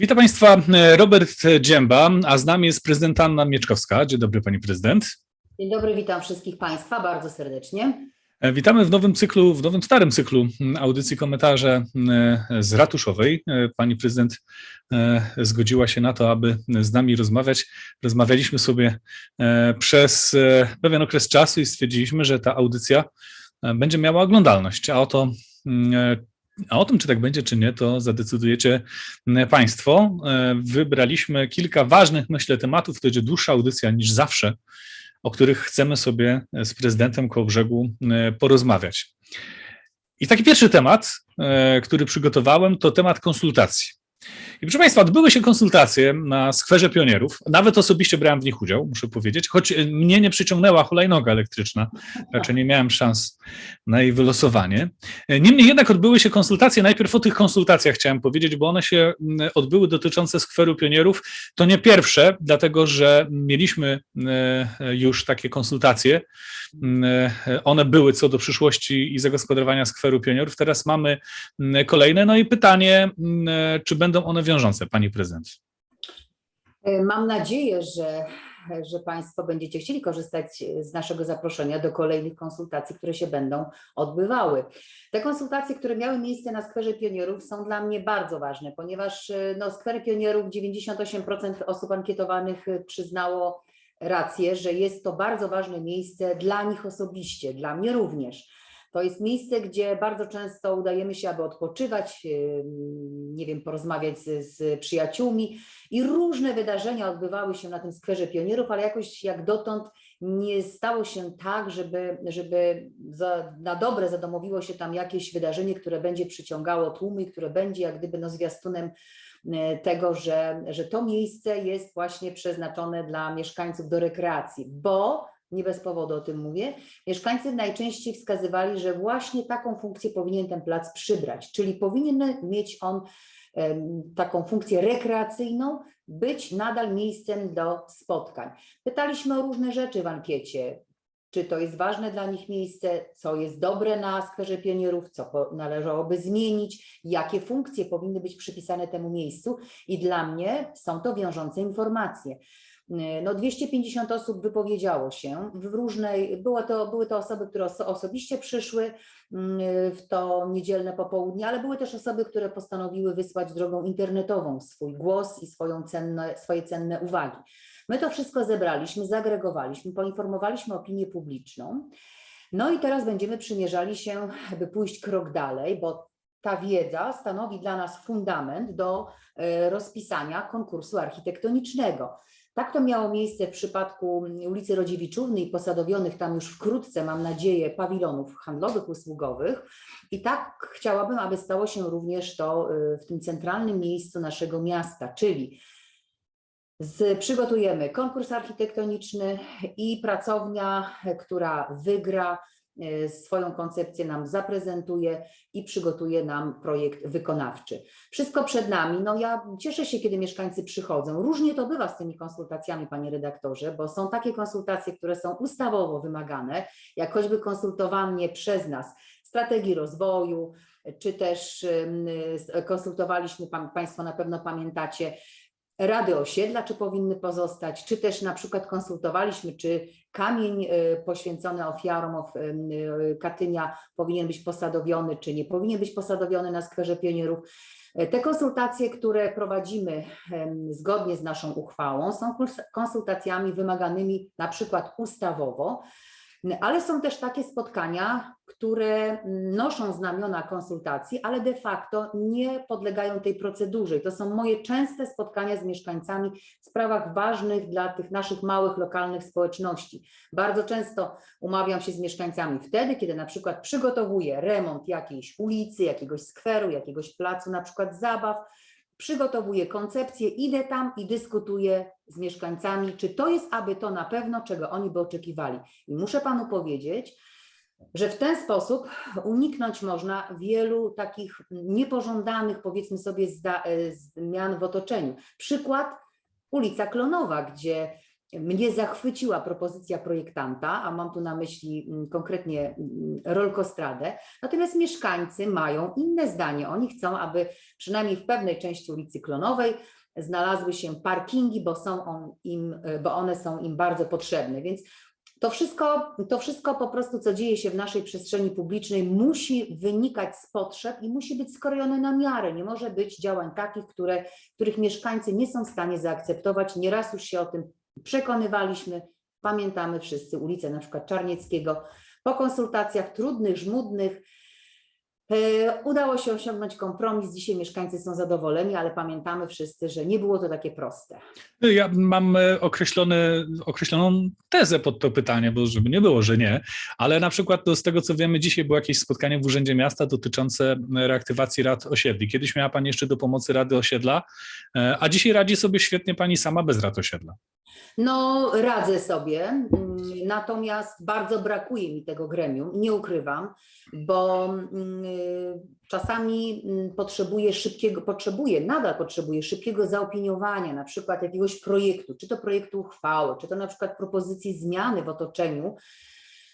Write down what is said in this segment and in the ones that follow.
Witam Państwa, Robert Dzięba, a z nami jest prezydent Anna Mieczkowska. Dzień dobry Pani Prezydent. Dzień dobry, witam wszystkich Państwa bardzo serdecznie. Witamy w nowym cyklu, w nowym starym cyklu audycji komentarze z Ratuszowej. Pani prezydent zgodziła się na to, aby z nami rozmawiać. Rozmawialiśmy sobie przez pewien okres czasu i stwierdziliśmy, że ta audycja będzie miała oglądalność, a oto a o tym, czy tak będzie, czy nie, to zadecydujecie Państwo. Wybraliśmy kilka ważnych, myślę, tematów. To będzie dłuższa audycja niż zawsze, o których chcemy sobie z prezydentem Kołbrzegu porozmawiać. I taki pierwszy temat, który przygotowałem, to temat konsultacji. I proszę Państwa, odbyły się konsultacje na skwerze pionierów. Nawet osobiście brałem w nich udział, muszę powiedzieć, choć mnie nie przyciągnęła hulajnoga elektryczna, raczej nie miałem szans na jej wylosowanie. Niemniej jednak odbyły się konsultacje. Najpierw o tych konsultacjach chciałem powiedzieć, bo one się odbyły dotyczące skweru pionierów. To nie pierwsze, dlatego że mieliśmy już takie konsultacje. One były co do przyszłości i zagospodarowania skweru pionierów. Teraz mamy kolejne. No i pytanie, czy będą one wiążące, pani prezydent? Mam nadzieję, że, że Państwo będziecie chcieli korzystać z naszego zaproszenia do kolejnych konsultacji, które się będą odbywały. Te konsultacje, które miały miejsce na Skwerze Pionierów są dla mnie bardzo ważne, ponieważ no, Skwer Pionierów 98% osób ankietowanych przyznało rację, że jest to bardzo ważne miejsce dla nich osobiście, dla mnie również. To jest miejsce, gdzie bardzo często udajemy się, aby odpoczywać, nie wiem, porozmawiać z, z, przyjaciółmi. I różne wydarzenia odbywały się na tym skwerze pionierów, ale jakoś jak dotąd nie stało się tak, żeby, żeby za, na dobre zadomowiło się tam jakieś wydarzenie, które będzie przyciągało tłumy, które będzie jak gdyby no zwiastunem tego, że, że to miejsce jest właśnie przeznaczone dla mieszkańców do rekreacji, bo nie bez powodu o tym mówię, mieszkańcy najczęściej wskazywali, że właśnie taką funkcję powinien ten plac przybrać, czyli powinien mieć on taką funkcję rekreacyjną, być nadal miejscem do spotkań. Pytaliśmy o różne rzeczy w ankiecie, czy to jest ważne dla nich miejsce, co jest dobre na skwerze pionierów, co należałoby zmienić, jakie funkcje powinny być przypisane temu miejscu? I dla mnie są to wiążące informacje. No 250 osób wypowiedziało się w różnej, było to, były to osoby, które oso, osobiście przyszły w to niedzielne popołudnie, ale były też osoby, które postanowiły wysłać drogą internetową swój głos i swoją cenne, swoje cenne uwagi. My to wszystko zebraliśmy, zagregowaliśmy, poinformowaliśmy opinię publiczną. No i teraz będziemy przymierzali się, by pójść krok dalej, bo ta wiedza stanowi dla nas fundament do rozpisania konkursu architektonicznego. Tak to miało miejsce w przypadku ulicy Rodziewiczówny i posadowionych tam już wkrótce, mam nadzieję, pawilonów handlowych, usługowych. I tak chciałabym, aby stało się również to w tym centralnym miejscu naszego miasta, czyli z, przygotujemy konkurs architektoniczny i pracownia, która wygra, swoją koncepcję nam zaprezentuje i przygotuje nam projekt wykonawczy. Wszystko przed nami. No ja cieszę się, kiedy mieszkańcy przychodzą. Różnie to bywa z tymi konsultacjami, panie redaktorze, bo są takie konsultacje, które są ustawowo wymagane, jak choćby konsultowanie przez nas strategii rozwoju, czy też konsultowaliśmy, Państwo na pewno pamiętacie, Rady osiedla, czy powinny pozostać, czy też na przykład konsultowaliśmy, czy kamień poświęcony ofiarom Katynia powinien być posadowiony, czy nie powinien być posadowiony na skwerze pionierów. Te konsultacje, które prowadzimy zgodnie z naszą uchwałą, są konsultacjami wymaganymi na przykład ustawowo, ale są też takie spotkania, które noszą znamiona konsultacji, ale de facto nie podlegają tej procedurze. I to są moje częste spotkania z mieszkańcami w sprawach ważnych dla tych naszych małych, lokalnych społeczności. Bardzo często umawiam się z mieszkańcami wtedy, kiedy na przykład przygotowuję remont jakiejś ulicy, jakiegoś skweru, jakiegoś placu, na przykład zabaw, przygotowuję koncepcję, idę tam i dyskutuję z mieszkańcami, czy to jest aby to na pewno, czego oni by oczekiwali. I muszę panu powiedzieć, że w ten sposób uniknąć można wielu takich niepożądanych, powiedzmy sobie, zmian w otoczeniu. Przykład ulica Klonowa, gdzie mnie zachwyciła propozycja projektanta, a mam tu na myśli mm, konkretnie mm, Rolkostradę, natomiast mieszkańcy mają inne zdanie. Oni chcą, aby przynajmniej w pewnej części ulicy Klonowej znalazły się parkingi, bo, są on im, bo one są im bardzo potrzebne. Więc to wszystko, to wszystko po prostu, co dzieje się w naszej przestrzeni publicznej, musi wynikać z potrzeb i musi być skrojone na miarę. Nie może być działań takich, które, których mieszkańcy nie są w stanie zaakceptować. Nieraz już się o tym przekonywaliśmy. Pamiętamy wszyscy ulicę na przykład Czarnieckiego. Po konsultacjach trudnych, żmudnych, e, Udało się osiągnąć kompromis. Dzisiaj mieszkańcy są zadowoleni, ale pamiętamy wszyscy, że nie było to takie proste. Ja mam e, określony, określoną tezę pod to pytanie, bo żeby nie było, że nie, ale na przykład to z tego, co wiemy, dzisiaj było jakieś spotkanie w Urzędzie Miasta dotyczące reaktywacji rad osiedli. Kiedyś miała Pani jeszcze do pomocy Rady Osiedla, e, a dzisiaj radzi sobie świetnie Pani sama bez rad osiedla. No, radzę sobie, mm, natomiast bardzo brakuje mi tego gremium, nie ukrywam, bo mm, y, czasami mm, potrzebuję szybkiego, potrzebuję, nadal potrzebuję szybkiego zaopiniowania, na przykład jakiegoś projektu, czy to projektu uchwały, czy to na przykład propozycji zmiany w otoczeniu.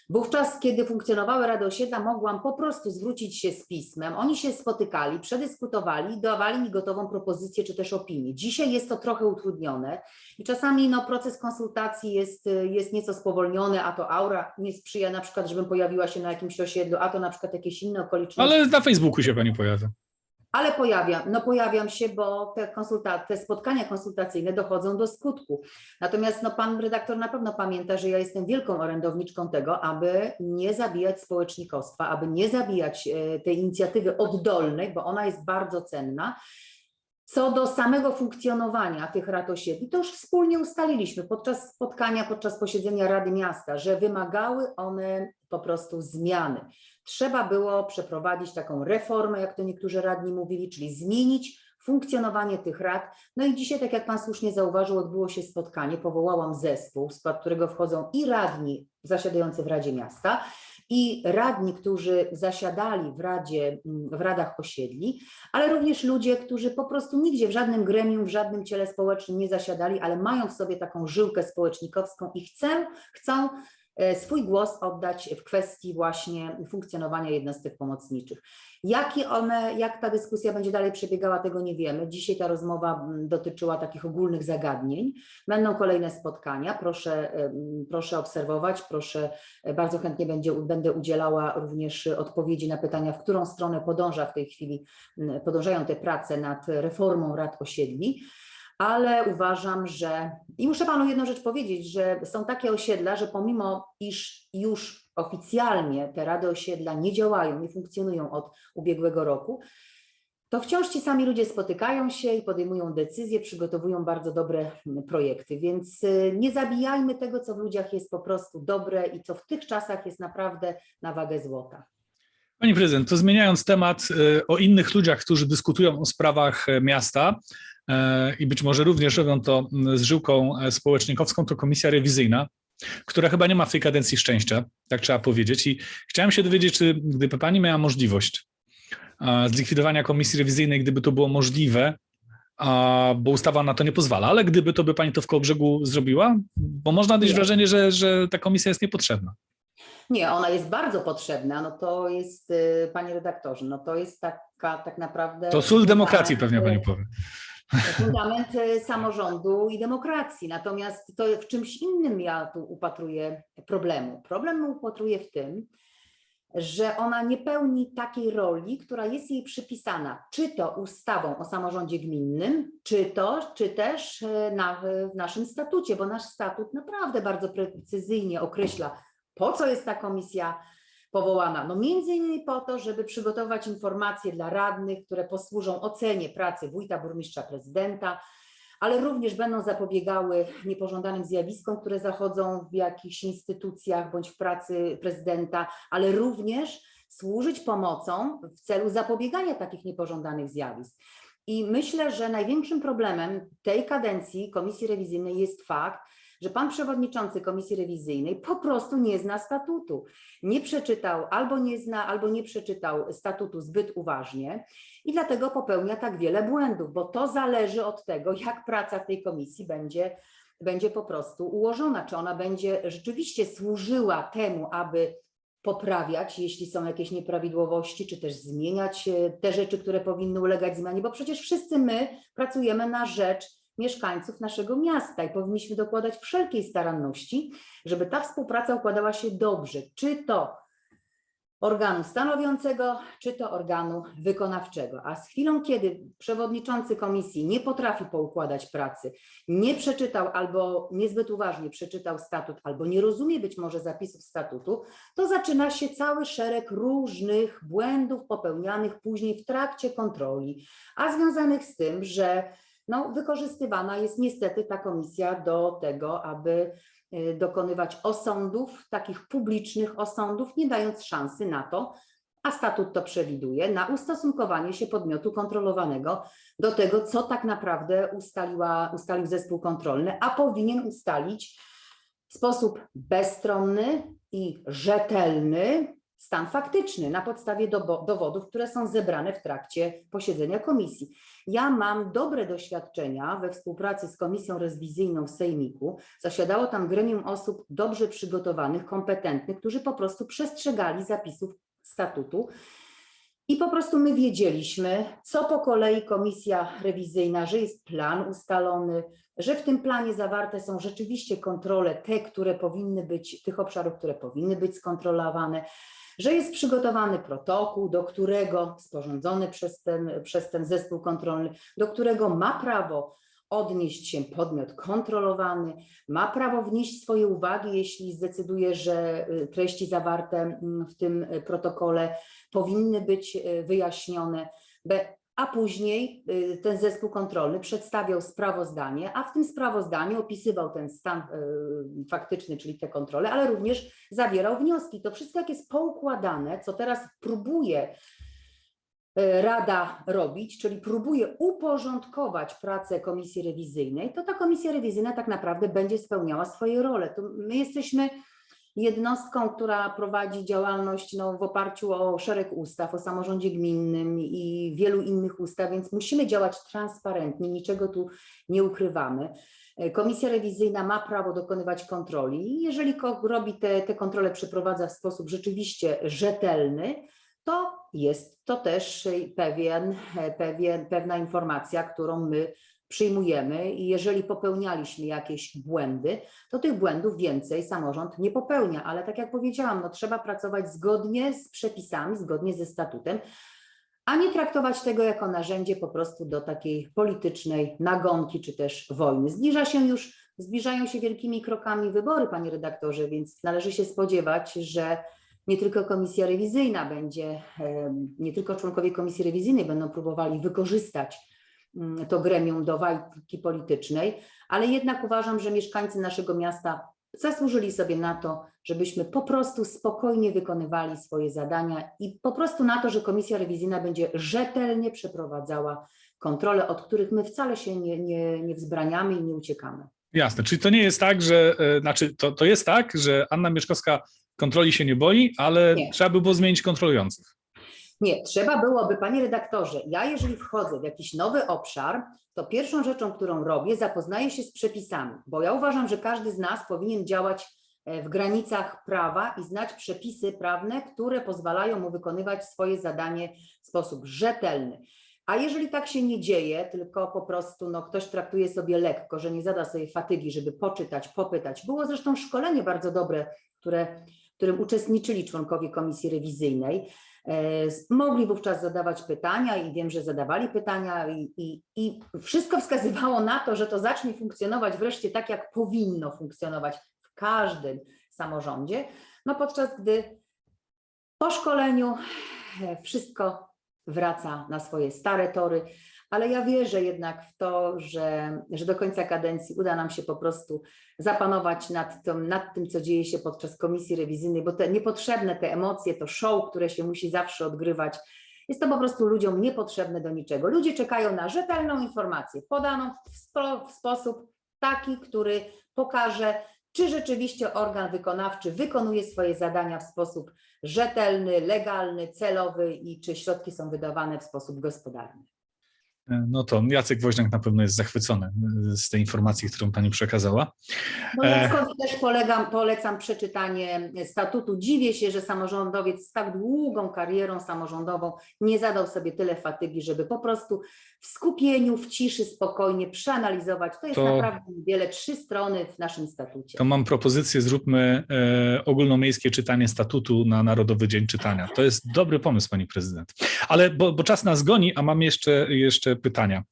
Wówczas, kiedy funkcjonowały Rady Osiedla, mogłam po prostu zwrócić się z pismem. Oni się spotykali, przedyskutowali, dawali mi gotową propozycję czy też opinię. Dzisiaj jest to trochę utrudnione i czasami no, proces konsultacji jest, jest nieco spowolniony, a to aura nie sprzyja na przykład, żebym pojawiła się na jakimś osiedlu, a to na przykład jakieś inne okoliczności. Ale na Facebooku się Pani pojawia. Ale pojawiam, no pojawiam się, bo te, konsulta- te spotkania konsultacyjne dochodzą do skutku. Natomiast no, pan redaktor na pewno pamięta, że ja jestem wielką orędowniczką tego, aby nie zabijać społecznikostwa, aby nie zabijać e, tej inicjatywy oddolnej, bo ona jest bardzo cenna. Co do samego funkcjonowania tych rad osiedli, to już wspólnie ustaliliśmy podczas spotkania, podczas posiedzenia Rady Miasta, że wymagały one po prostu zmiany. Trzeba było przeprowadzić taką reformę, jak to niektórzy radni mówili, czyli zmienić funkcjonowanie tych rad. No i dzisiaj, tak jak Pan słusznie zauważył, odbyło się spotkanie, powołałam zespół, w skład którego wchodzą i radni zasiadający w Radzie Miasta, i radni, którzy zasiadali w, radzie, w radach osiedli, ale również ludzie, którzy po prostu nigdzie w żadnym gremium, w żadnym ciele społecznym nie zasiadali, ale mają w sobie taką żyłkę społecznikowską i chcą, chcą swój głos oddać w kwestii właśnie funkcjonowania jednostek pomocniczych. Jakie one, jak ta dyskusja będzie dalej przebiegała, tego nie wiemy. Dzisiaj ta rozmowa mm, dotyczyła takich ogólnych zagadnień. Będą kolejne spotkania. Proszę, proszę obserwować, proszę, e, bardzo chętnie będzie, będę udzielała również odpowiedzi na pytania, w którą stronę podąża w tej chwili, podążają te prace nad reformą rad osiedli ale uważam, że i muszę panu jedną rzecz powiedzieć, że są takie osiedla, że pomimo iż już oficjalnie te rady osiedla nie działają, nie funkcjonują od ubiegłego roku, to wciąż ci sami ludzie spotykają się i podejmują decyzje, przygotowują bardzo dobre projekty. Więc y, nie zabijajmy tego, co w ludziach jest po prostu dobre i co w tych czasach jest naprawdę na wagę złota. Pani prezydent, to zmieniając temat y, o innych ludziach, którzy dyskutują o sprawach e, miasta i być może również robią to z żyłką e, społecznikowską, to komisja rewizyjna, która chyba nie ma w tej kadencji szczęścia, tak trzeba powiedzieć. I chciałem się dowiedzieć, czy gdyby pani miała możliwość e, zlikwidowania komisji rewizyjnej, gdyby to było możliwe, bo ustawa na to nie pozwala, ale gdyby to by pani to w Kołobrzegu zrobiła? Bo można Nie. wrażenie, że, że ta komisja jest niepotrzebna. Nie, ona jest bardzo potrzebna. No to jest, y, panie redaktorze, no to jest taka tak naprawdę. To sól demokracji pewnie fundament, pani powie. Fundament y, samorządu i demokracji. Natomiast to w czymś innym ja tu upatruję problemu. Problem upatruję w tym, że ona nie pełni takiej roli, która jest jej przypisana, czy to ustawą o samorządzie gminnym, czy to, czy też y, na, w naszym statucie, bo nasz statut naprawdę bardzo precyzyjnie określa, po co jest ta komisja powołana? No między innymi po to, żeby przygotować informacje dla radnych, które posłużą ocenie pracy wójta, burmistrza, prezydenta, ale również będą zapobiegały niepożądanym zjawiskom, które zachodzą w jakichś instytucjach bądź w pracy prezydenta, ale również służyć pomocą w celu zapobiegania takich niepożądanych zjawisk. I myślę, że największym problemem tej kadencji Komisji Rewizyjnej jest fakt, że pan przewodniczący Komisji Rewizyjnej po prostu nie zna statutu. Nie przeczytał, albo nie zna, albo nie przeczytał statutu zbyt uważnie i dlatego popełnia tak wiele błędów, bo to zależy od tego, jak praca w tej komisji będzie będzie po prostu ułożona, czy ona będzie rzeczywiście służyła temu, aby poprawiać, jeśli są jakieś nieprawidłowości, czy też zmieniać e, te rzeczy, które powinny ulegać zmianie, bo przecież wszyscy my pracujemy na rzecz mieszkańców naszego miasta i powinniśmy dokładać wszelkiej staranności, żeby ta współpraca układała się dobrze, czy to organu stanowiącego, czy to organu wykonawczego. A z chwilą, kiedy przewodniczący komisji nie potrafi poukładać pracy, nie przeczytał albo niezbyt uważnie przeczytał statut, albo nie rozumie być może zapisów statutu, to zaczyna się cały szereg różnych błędów popełnianych później w trakcie kontroli, a związanych z tym, że no, wykorzystywana jest niestety ta komisja do tego, aby y, dokonywać osądów, takich publicznych osądów, nie dając szansy na to, a statut to przewiduje, na ustosunkowanie się podmiotu kontrolowanego do tego, co tak naprawdę ustaliła, ustalił zespół kontrolny, a powinien ustalić w sposób bezstronny i rzetelny stan faktyczny na podstawie dowodów, które są zebrane w trakcie posiedzenia komisji. Ja mam dobre doświadczenia we współpracy z Komisją Rewizyjną w Sejmiku. Zasiadało tam gremium osób dobrze przygotowanych, kompetentnych, którzy po prostu przestrzegali zapisów statutu. I po prostu my wiedzieliśmy, co po kolei komisja rewizyjna, że jest plan ustalony, że w tym planie zawarte są rzeczywiście kontrole, te, które powinny być, tych obszarów, które powinny być skontrolowane, że jest przygotowany protokół, do którego sporządzony przez ten, przez ten zespół kontrolny, do którego ma prawo odnieść się podmiot kontrolowany, ma prawo wnieść swoje uwagi, jeśli zdecyduje, że y, treści zawarte mm, w tym y, protokole powinny być y, wyjaśnione. A później y, ten zespół kontrolny przedstawiał sprawozdanie, a w tym sprawozdaniu opisywał ten stan y, faktyczny, czyli te kontrole, ale również zawierał wnioski. To wszystko, jak jest poukładane, co teraz próbuje y, Rada robić, czyli próbuje uporządkować pracę komisji rewizyjnej, to ta komisja rewizyjna tak naprawdę będzie spełniała swoje role. To my jesteśmy jednostką, która prowadzi działalność no, w oparciu o szereg ustaw, o samorządzie gminnym i wielu innych ustaw, więc musimy działać transparentnie, niczego tu nie ukrywamy. Komisja rewizyjna ma prawo dokonywać kontroli i jeżeli robi te, te kontrole, przeprowadza w sposób rzeczywiście rzetelny, to jest to też pewien, pewien, pewna informacja, którą my przyjmujemy i jeżeli popełnialiśmy jakieś błędy, to tych błędów więcej samorząd nie popełnia, ale tak jak powiedziałam, no trzeba pracować zgodnie z przepisami, zgodnie ze statutem, a nie traktować tego jako narzędzie po prostu do takiej politycznej nagonki czy też wojny. Zbliża się już, zbliżają się wielkimi krokami wybory, panie redaktorze, więc należy się spodziewać, że nie tylko komisja rewizyjna będzie, nie tylko członkowie komisji rewizyjnej będą próbowali wykorzystać to gremium do walki politycznej, ale jednak uważam, że mieszkańcy naszego miasta zasłużyli sobie na to, żebyśmy po prostu spokojnie wykonywali swoje zadania i po prostu na to, że komisja rewizyjna będzie rzetelnie przeprowadzała kontrole, od których my wcale się nie, nie, nie wzbraniamy i nie uciekamy. Jasne, czyli to nie jest tak, że, e, znaczy to, to jest tak, że Anna Mieszkowska kontroli się nie boi, ale Nie. trzeba by było zmienić kontrolujących. Nie, trzeba byłoby, panie redaktorze, ja jeżeli wchodzę w jakiś nowy obszar, to pierwszą rzeczą, którą robię, zapoznaję się z przepisami, bo ja uważam, że każdy z nas powinien działać e, w granicach prawa i znać przepisy prawne, które pozwalają mu wykonywać swoje zadanie w sposób rzetelny. A jeżeli tak się nie dzieje, tylko po prostu no, ktoś traktuje sobie lekko, że nie zada sobie fatygi, żeby poczytać, popytać. Było zresztą szkolenie bardzo dobre, które, w którym uczestniczyli członkowie komisji rewizyjnej. E, Mogli wówczas zadawać pytania i wiem, że zadawali pytania i, i, i wszystko wskazywało na to, że to zacznie funkcjonować wreszcie tak, jak powinno funkcjonować w każdym samorządzie, no podczas gdy po szkoleniu e, wszystko wraca na swoje stare tory, ale ja wierzę jednak w to, że, że do końca kadencji uda nam się po prostu zapanować nad tym, nad tym, co dzieje się podczas komisji rewizyjnej, bo te niepotrzebne te emocje, to show, które się musi zawsze odgrywać, jest to po prostu ludziom niepotrzebne do niczego. Ludzie czekają na rzetelną informację, podaną w, spo, w sposób taki, który pokaże, czy rzeczywiście organ wykonawczy wykonuje swoje zadania w sposób rzetelny, legalny, celowy i czy środki są wydawane w sposób gospodarny. No to Jacek Woźniak na pewno jest zachwycony y, z tej informacji, którą pani przekazała. No E. Jackowi też polegam, polecam przeczytanie statutu. Dziwię się, że samorządowiec z tak długą karierą samorządową nie zadał sobie tyle fatygi, żeby po prostu w skupieniu, w ciszy, spokojnie przeanalizować. To jest To- naprawdę wiele, trzy strony w naszym statucie. To mam propozycję, zróbmy e, ogólnomiejskie czytanie statutu na Narodowy Dzień Czytania. To jest dobry pomysł, pani prezydent. Ale bo, bo czas nas goni, a mam jeszcze, jeszcze pytania.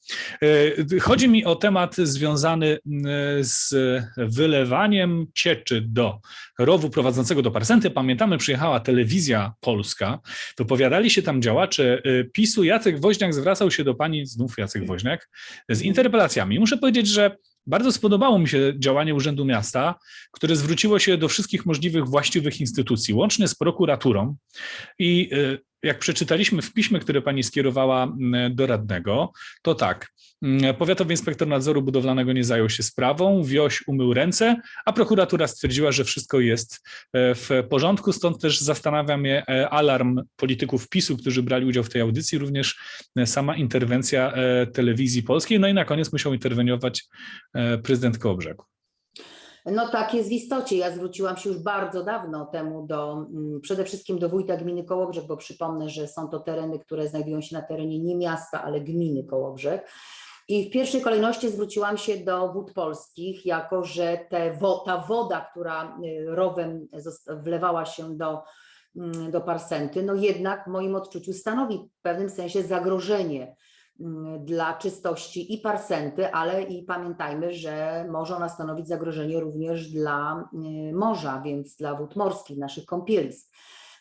E, chodzi mi o temat związany m, z wylewaniem cieczy do rowu prowadzącego do Parsenty. Pamiętamy, przyjechała telewizja polska, wypowiadali się tam działacze e, PiSu. Jacek Woźniak zwracał się do pani, znów Jacek Woźniak, z interpelacjami. Muszę powiedzieć, że bardzo spodobało mi się działanie Urzędu Miasta, które zwróciło się do wszystkich możliwych właściwych instytucji, łącznie z prokuraturą. I jak przeczytaliśmy w piśmie, które pani skierowała mm, do radnego, to tak. mm, Powiatowy inspektor nadzoru budowlanego nie zajął się sprawą, Wioś umył ręce, a prokuratura stwierdziła, że wszystko jest e, w porządku. Stąd też zastanawia mnie e, alarm polityków PiSu, którzy brali udział w tej audycji, również e, sama interwencja telewizji polskiej. No i na koniec musiał interweniować prezydent Kołobrzegu. No tak jest w istocie. Ja zwróciłam się już bardzo dawno temu do, mm, przede wszystkim do wójta gminy Kołobrzeg, bo przypomnę, że są to tereny, które znajdują się na terenie nie miasta, ale gminy Kołobrzeg. I w pierwszej kolejności zwróciłam się do wód polskich, jako że te ta woda, która y, rowem wlewała się do, mm, do Parsenty, no jednak w moim odczuciu stanowi w pewnym sensie zagrożenie dla czystości i Parsenty, ale i pamiętajmy, że może ona stanowić zagrożenie również dla y, morza, więc dla wód morskich, naszych kąpielisk.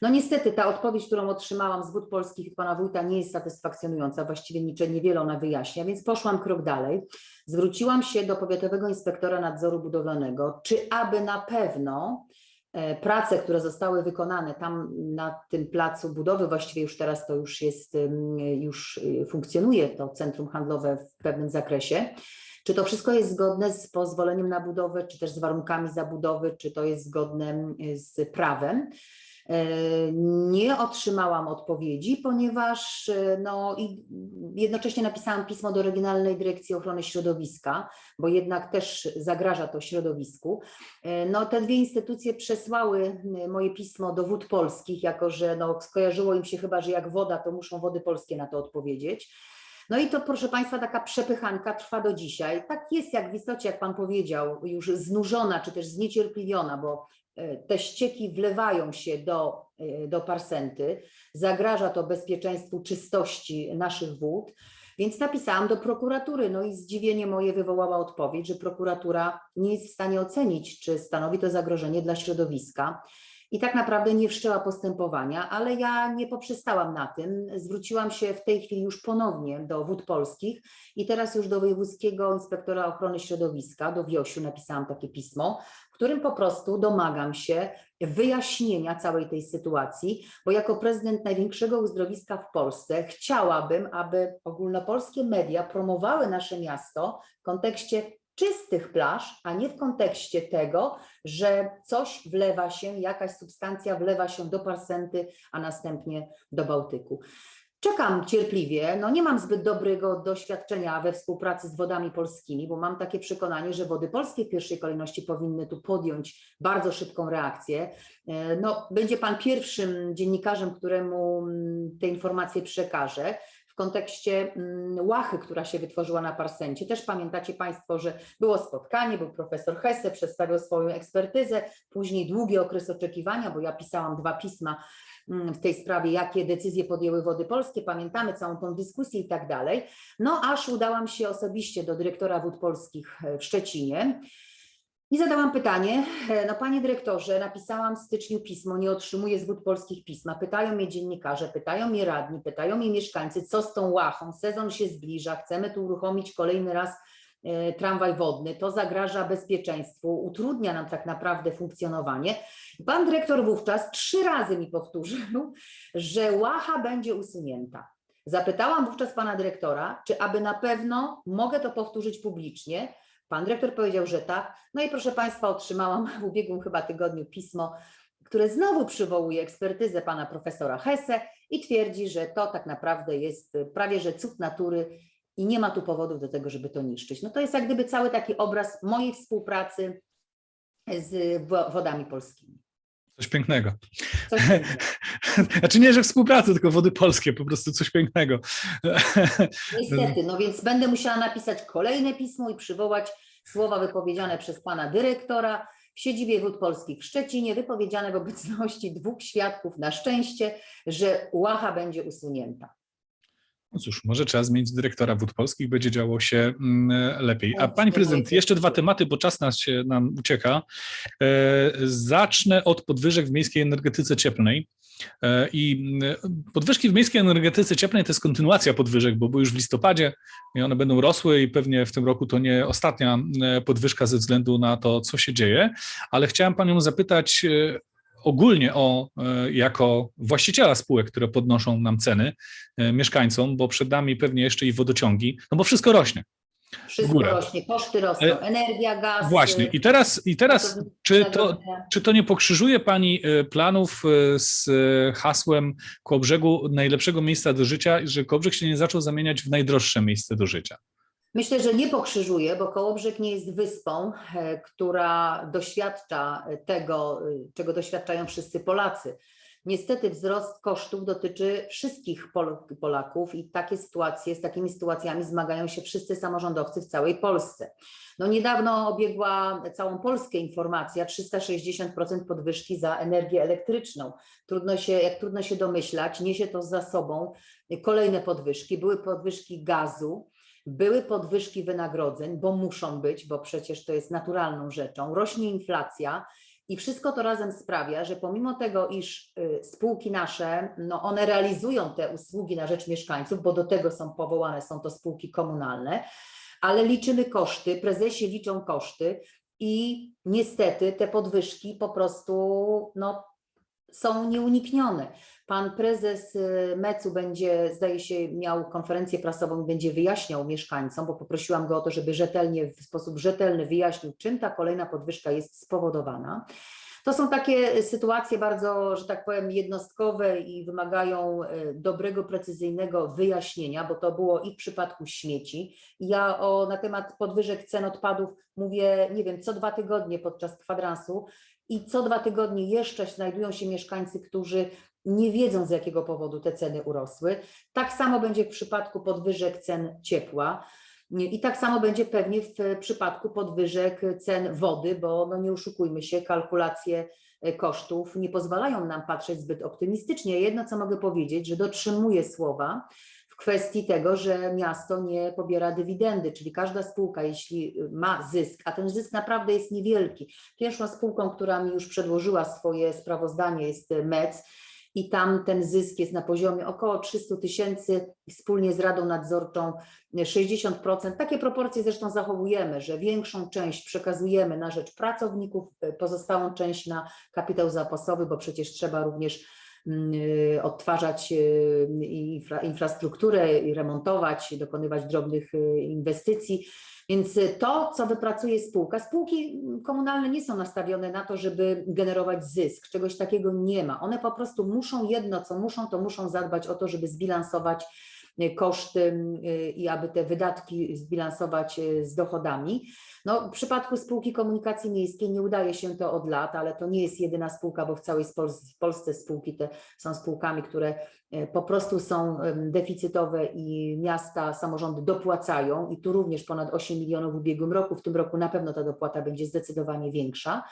No niestety ta odpowiedź, którą otrzymałam z wód polskich i pana wójta nie jest satysfakcjonująca, właściwie niczego niewiele ona wyjaśnia, więc poszłam krok dalej. Zwróciłam się do powiatowego inspektora nadzoru budowlanego, czy aby na pewno prace, które zostały wykonane tam na tym placu budowy, właściwie już teraz to już jest, już y, funkcjonuje to centrum handlowe w pewnym zakresie, czy to wszystko jest zgodne z pozwoleniem na budowę, czy też z warunkami zabudowy, czy to jest zgodne z prawem. E, Nie otrzymałam odpowiedzi, ponieważ e, no, i jednocześnie napisałam pismo do Regionalnej Dyrekcji Ochrony Środowiska, bo jednak też zagraża to środowisku. E, No, te dwie instytucje przesłały moje pismo do wód polskich, jako że no, skojarzyło im się chyba, że jak woda, to muszą wody polskie na to odpowiedzieć. No i to, proszę Państwa, taka przepychanka trwa do dzisiaj. Tak jest, jak w istocie, jak Pan powiedział, już znużona czy też zniecierpliwiona, bo te ścieki wlewają się do, e, do parsenty, zagraża to bezpieczeństwu czystości naszych wód. Więc napisałam do prokuratury, no i zdziwienie moje wywołała odpowiedź, że prokuratura nie jest w stanie ocenić, czy stanowi to zagrożenie dla środowiska. I tak naprawdę nie wszczęła postępowania, ale ja nie poprzestałam na tym. Zwróciłam się w tej chwili już ponownie do wód polskich i teraz już do Wojewódzkiego Inspektora Ochrony Środowiska, do Wiosiu napisałam takie pismo, w którym po prostu domagam się wyjaśnienia całej tej sytuacji, bo jako prezydent największego uzdrowiska w Polsce chciałabym, aby ogólnopolskie media promowały nasze miasto w kontekście czystych plaż, a nie w kontekście tego, że coś wlewa się, jakaś substancja wlewa się do Parsenty, a następnie do Bałtyku. Czekam cierpliwie. No nie mam zbyt dobrego doświadczenia we współpracy z wodami polskimi, bo mam takie przekonanie, że wody polskie w pierwszej kolejności powinny tu podjąć bardzo szybką reakcję. E, No, będzie pan pierwszym dziennikarzem, któremu mm, te informacje przekażę kontekście mm, łachy, która się wytworzyła na Parsencie. Też pamiętacie Państwo, że było spotkanie, był profesor Hesse, przedstawiał swoją ekspertyzę, później długi okres oczekiwania, bo ja pisałam dwa pisma mm, w tej sprawie, jakie decyzje podjęły Wody Polskie, pamiętamy całą tą dyskusję i tak dalej. No aż udałam się osobiście do dyrektora Wód Polskich e, w Szczecinie. I zadałam pytanie, e, no panie dyrektorze, napisałam w styczniu pismo, nie otrzymuję z wód polskich pisma. Pytają mnie dziennikarze, pytają mnie radni, pytają mnie mieszkańcy, co z tą łachą, sezon się zbliża, chcemy tu uruchomić kolejny raz e, tramwaj wodny, to zagraża bezpieczeństwu, utrudnia nam tak naprawdę funkcjonowanie. Pan dyrektor wówczas trzy razy mi powtórzył, że łacha będzie usunięta. Zapytałam wówczas pana dyrektora, czy aby na pewno mogę to powtórzyć publicznie. Pan dyrektor powiedział, że tak. No i proszę Państwa, otrzymałam w ubiegłym chyba tygodniu pismo, które znowu przywołuje ekspertyzę pana profesora Hesse i twierdzi, że to tak naprawdę jest prawie że cud natury i nie ma tu powodów do tego, żeby to niszczyć. No to jest jak gdyby cały taki obraz mojej współpracy z wo- wodami polskimi. Coś pięknego. Coś pięknego. Znaczy nie, że współpracy, tylko wody polskie, po prostu coś pięknego. Niestety, no więc będę musiała napisać kolejne pismo i przywołać słowa wypowiedziane przez pana dyrektora w siedzibie Wód Polskich w Szczecinie, wypowiedziane w obecności dwóch świadków na szczęście, że łacha będzie usunięta. No cóż, może trzeba zmienić dyrektora wód polskich, będzie działo się mm, lepiej. A Bądźmy pani prezydent, jeszcze dwa tematy, bo czas nas się nam ucieka. E, Zacznę od podwyżek w miejskiej energetyce cieplnej. E, I mm, podwyżki w miejskiej energetyce cieplnej to jest kontynuacja podwyżek, bo były już w listopadzie i one będą rosły i pewnie w tym roku to nie ostatnia e, podwyżka ze względu na to, co się dzieje, ale chciałem panią zapytać ogólnie o, e, jako właściciela spółek, które podnoszą nam ceny e, mieszkańcom, bo przed nami pewnie jeszcze i wodociągi, no bo wszystko rośnie. Wszystko rośnie, koszty rosną, E, energia, gaz. Właśnie. I teraz, i teraz czy to, czy to nie pokrzyżuje Pani planów z hasłem Kołbrzegu najlepszego miejsca do życia, że Kołbrzeg się nie zaczął zamieniać w najdroższe miejsce do życia? Myślę, że nie pokrzyżuje, bo Kołobrzeg nie jest wyspą, e, która doświadcza tego, e, czego doświadczają wszyscy Polacy. Niestety wzrost kosztów dotyczy wszystkich Pol Polaków i takie sytuacje, z takimi sytuacjami zmagają się wszyscy samorządowcy w całej Polsce. No niedawno obiegła całą Polskę informacja 360% podwyżki za energię elektryczną. Trudno się, jak trudno się domyślać, niesie to za sobą kolejne podwyżki. Były podwyżki gazu, były podwyżki wynagrodzeń, bo muszą być, bo przecież to jest naturalną rzeczą. Rośnie inflacja i wszystko to razem sprawia, że pomimo tego, iż y, spółki nasze, no one realizują te usługi na rzecz mieszkańców, bo do tego są powołane, są to spółki komunalne, ale liczymy koszty, prezesi liczą koszty i niestety te podwyżki po prostu no, są nieuniknione. Pan prezes y, MEC-u będzie, zdaje się, miał konferencję prasową i będzie wyjaśniał mieszkańcom, bo poprosiłam go o to, żeby rzetelnie, w sposób rzetelny wyjaśnił, czym ta kolejna podwyżka jest spowodowana. To są takie sytuacje bardzo, że tak powiem, jednostkowe i wymagają y, dobrego, precyzyjnego wyjaśnienia, bo to było i w przypadku śmieci. Ja o, na temat podwyżek cen odpadów mówię, nie wiem, co dwa tygodnie podczas kwadransu i co dwa tygodnie jeszcze znajdują się mieszkańcy, którzy nie wiedzą z jakiego powodu te ceny urosły. Tak samo będzie w przypadku podwyżek cen ciepła. I tak samo będzie pewnie w przypadku podwyżek cen wody, bo no nie oszukujmy się, kalkulacje e, kosztów nie pozwalają nam patrzeć zbyt optymistycznie. Jedno, co mogę powiedzieć, że dotrzymuję słowa kwestii tego, że miasto nie pobiera dywidendy, czyli każda spółka, jeśli ma zysk, a ten zysk naprawdę jest niewielki. Pierwszą spółką, która mi już przedłożyła swoje sprawozdanie jest MEC, i tam ten zysk jest na poziomie około 300 tysięcy, wspólnie z Radą Nadzorczą 60%. Takie proporcje zresztą zachowujemy, że większą część przekazujemy na rzecz pracowników, pozostałą część na kapitał zapasowy, bo przecież trzeba również odtwarzać y, infra, infrastrukturę i remontować, dokonywać drobnych y, inwestycji. Więc to, co wypracuje spółka, spółki komunalne nie są nastawione na to, żeby generować zysk, czegoś takiego nie ma. One po prostu muszą jedno, co muszą, to muszą zadbać o to, żeby zbilansować y, koszty y, i aby te wydatki zbilansować y, z dochodami. No, w przypadku spółki komunikacji miejskiej nie udaje się to od lat, ale to nie jest jedyna spółka, bo w całej Polsce spółki te są spółkami, które e, po prostu są deficytowe i miasta, samorządy dopłacają i tu również ponad 8 milionów w ubiegłym roku, w tym roku na pewno ta dopłata będzie zdecydowanie większa.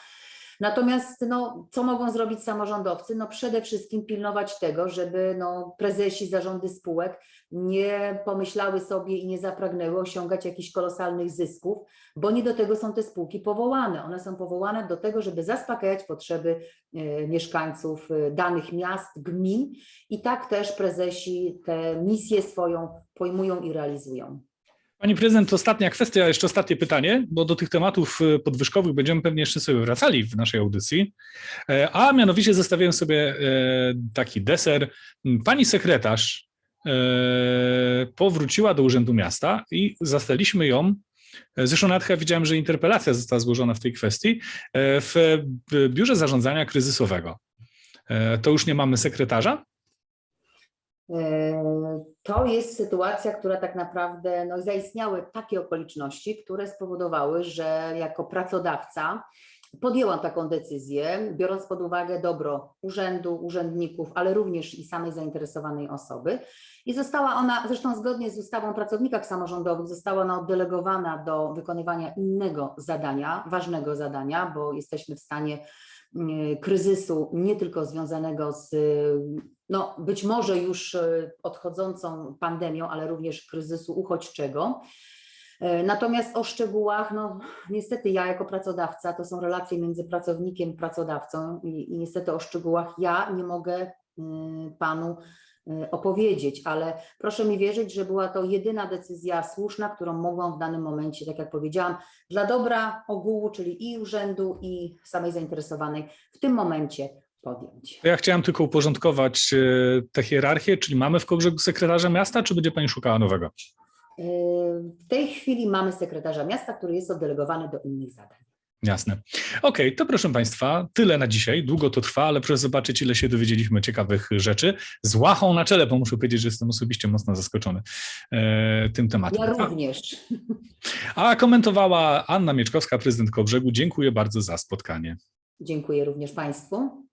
Natomiast no, co mogą zrobić samorządowcy? No przede wszystkim pilnować tego, żeby no, prezesi, zarządy spółek nie pomyślały sobie i nie zapragnęły osiągać jakichś kolosalnych zysków, bo nie do tego są te spółki powołane. One są powołane do tego, żeby zaspokajać potrzeby e, mieszkańców e, danych miast, gmin i tak też prezesi tę misję swoją pojmują i realizują. Pani prezydent, ostatnia kwestia, jeszcze ostatnie pytanie, bo do tych tematów e, podwyżkowych będziemy pewnie jeszcze sobie wracali w naszej audycji, E, a mianowicie zostawiłem sobie e, taki deser. Pani sekretarz e, powróciła do Urzędu Miasta i zastaliśmy ją, zresztą nawet widziałem, że interpelacja została złożona w tej kwestii, w Biurze Zarządzania Kryzysowego. To już nie mamy sekretarza? E, To jest sytuacja, która tak naprawdę no, zaistniały takie okoliczności, które spowodowały, że jako pracodawca podjęłam taką decyzję, biorąc pod uwagę dobro urzędu, urzędników, ale również i samej zainteresowanej osoby. I została ona, zresztą zgodnie z ustawą o pracownikach samorządowych, została ona oddelegowana do wykonywania innego zadania, ważnego zadania, bo jesteśmy w stanie mm, kryzysu nie tylko związanego z no, być może już e, odchodzącą pandemią, ale również kryzysu uchodźczego. E, Natomiast o szczegółach, no niestety ja jako pracodawca, to są relacje między pracownikiem i pracodawcą i, i niestety o szczegółach ja nie mogę y, panu y, opowiedzieć, ale proszę mi wierzyć, że była to jedyna decyzja słuszna, którą mogłam w danym momencie, tak jak powiedziałam, dla dobra ogółu, czyli i urzędu, i samej zainteresowanej w tym momencie podjąć. Ja chciałem tylko uporządkować e, tę hierarchię, czyli mamy w Kołbrzegu sekretarza miasta, czy będzie pani szukała nowego? Y, W tej chwili mamy sekretarza miasta, który jest oddelegowany do innych zadań. Jasne. Okej, to proszę Państwa, tyle na dzisiaj. Długo to trwa, ale proszę zobaczyć, ile się dowiedzieliśmy ciekawych rzeczy. Z łachą na czele, bo muszę powiedzieć, że jestem osobiście mocno zaskoczony e, tym tematem. Ja również. A komentowała Anna Mieczkowska, prezydent Kołbrzegu. Dziękuję bardzo za spotkanie. Dziękuję również Państwu.